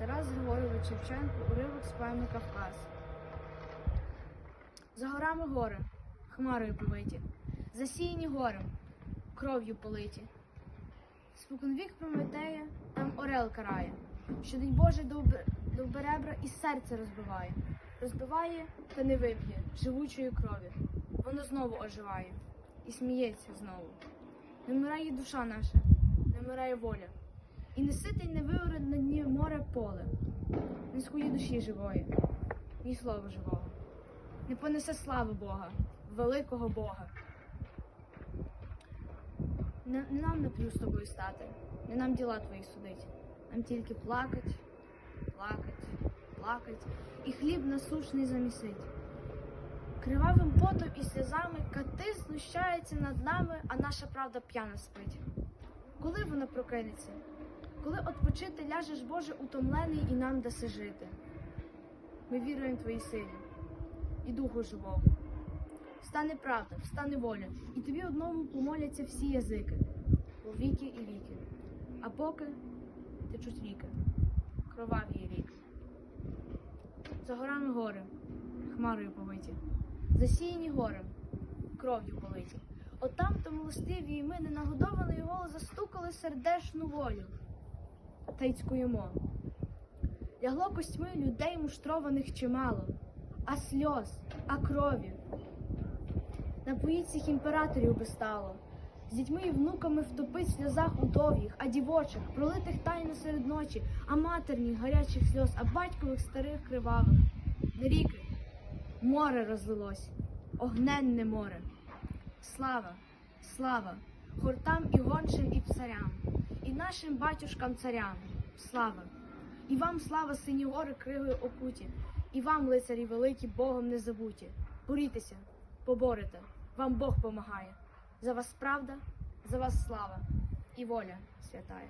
Тарас Григорович Шевченко, уривок з поеми Кавказ. За горами гори, хмарою повиті, засіяні горем, кров'ю политі. Споконвік Прометея, там орел карає, що день Божий довбе- довберебра і серце розбиває. Розбиває та не вип'є живучої крові. Воно знову оживає і сміється знову. Не вмирає душа наша, не вмирає воля. І не ситий не поле, не скує душі живої, ні слова живого. Не понесе слави Бога, великого Бога. Не, не нам нап'ю з тобою стати, не нам діла твої судить. Нам тільки плакать, плакать, плакать, і хліб насушний замісить. Кривавим потом і сльозами кати знущаються над нами, а наша правда п'яна спить. Коли вона прокинеться? Коли отпочити ляжеш, Боже, утомлений і нам даси жити. Ми віруємо в Твоїй силі і Духу живому. Встане правда, встане воля, і тобі одному помоляться всі язики, у віки і віки. А поки течуть ріки, кроваві ріки. За горами гори, хмарою повиті, засіяні горем, кров'ю политі. Отам то милостиві і ми ненагодований голос застукали сердешну волю. Та й цькуємо. Лягло костьми людей муштрованих чимало, а сльоз, а крові. Напоїть цих імператорів би стало, з дітьми і внуками втопить сльозах удов'їх, а дівочих, пролитих тайно серед ночі, а матерніх гарячих сльоз, а батькових старих кривавих. Не ріки, море розлилось, огненне море. Слава, слава, хортам і гончим, і псарям, і нашим батюшкам царям, слава. І вам слава, сині гори, кригою окуті, і вам, лицарі великі, Богом не забуті. Борітеся, поборете, вам Бог помагає. За вас правда, за вас слава і воля святая.